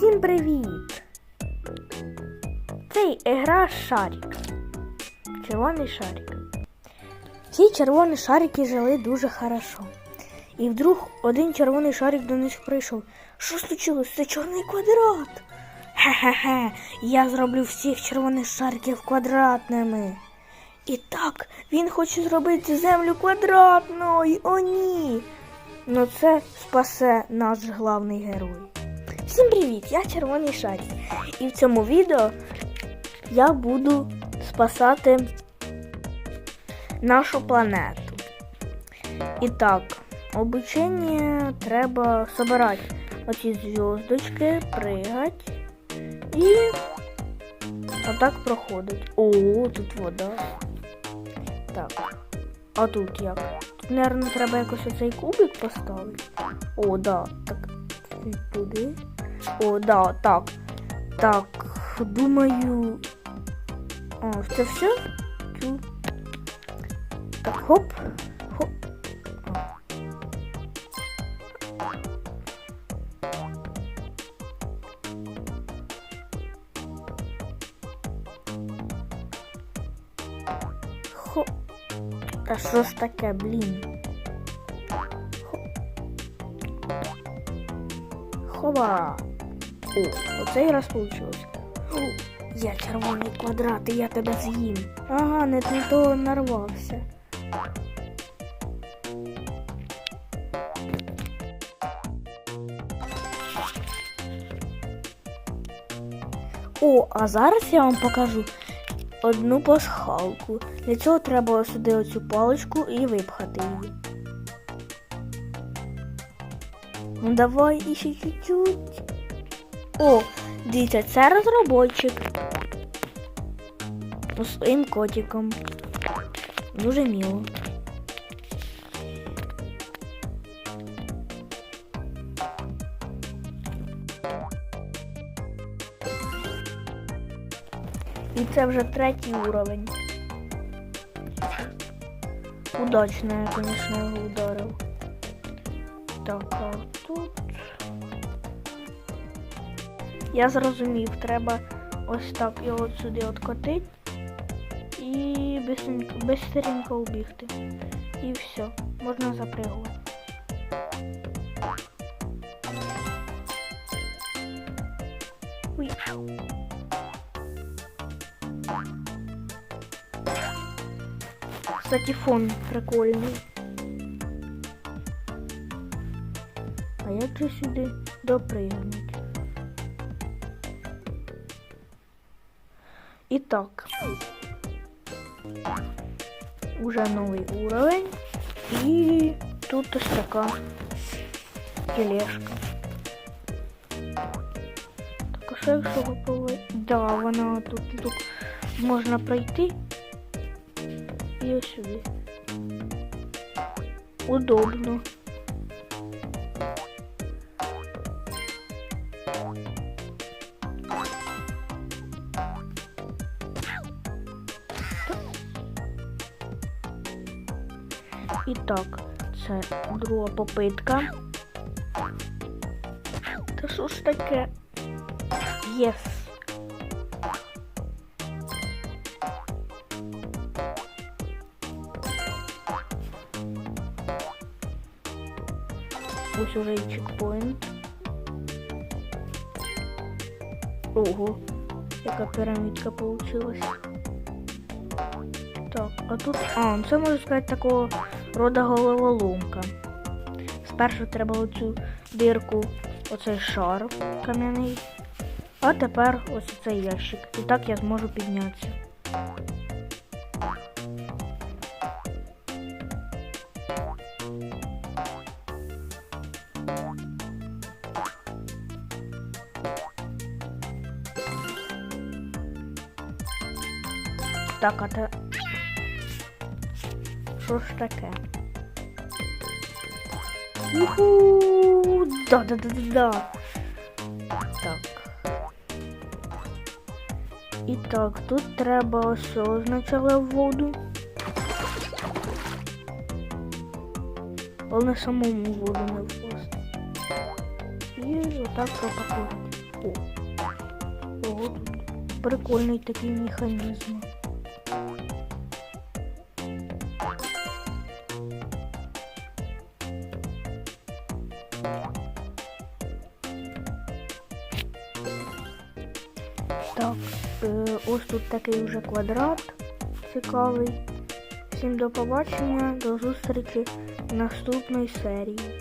Всім привіт! Це гра шарик. Червоний шарик. Всі червоні шарики жили дуже хорошо. І вдруг один червоний шарик до них прийшов. Що случилось? Це чорний квадрат. Хе-хе-хе, я зроблю всіх червоних шариків квадратними. І так, він хоче зробити землю квадратною. О, ні. Ну це спасе наш главний герой. Всім привіт! Я червоний шарик. І в цьому відео я буду спасати нашу планету. І так, обучення треба собирати оці зв'язочки, пригати і отак проходить. О, тут вода. Так. А тут як? Тут, мабуть, треба якось оцей кубик поставити. О, да. Так. Туди. О, да, так. Так, думаю. О, це все? Так, хоп. Хоп. Хоп. Та що ж таке, блін? Хоп. О, оцей раз вийшло. Я червоний квадрат, і я тебе з'їм. Ага, не на того нарвався. О, а зараз я вам покажу одну пасхалку. Для цього треба сюди оцю паличку і випхати її. Ну давай іще чуть-чуть. О, дивіться, це розробочик. З своїм котиком. Дуже мило. І це вже третій уровень. Удачно я, звісно, його ударив. Так, а тут. Я зрозумів, треба ось так його сюди откотити і бистренько убігти. І все, можна запригувати. Кстати, фон прикольний. А як же сюди допригнути? І так. Уже новий уровень. І тут ось така тележка. Так, а що якщо попробувати? Да, вона тут, тут можна пройти. І ось сюди. Удобно. І так, це друга попитка. Та що ж таке? Єс. Ось уже і чекпоінт. Ого, яка пірамідка получилась. Так, а тут... А, це можна сказати такого рода головоломка. Спершу треба оцю дирку, оцей шар кам'яний. А тепер ось цей ящик. І так я зможу піднятися. Так, а те... Що ж таке? Уху! Да-да-да-да-да. Так. І так, тут треба ось означали воду. Головне самому воду не впасти. І отак пропакувати. О. Тут прикольний такий механізм. Так, е, ось тут такий вже квадрат цікавий. Всім до побачення, до зустрічі в наступній серії.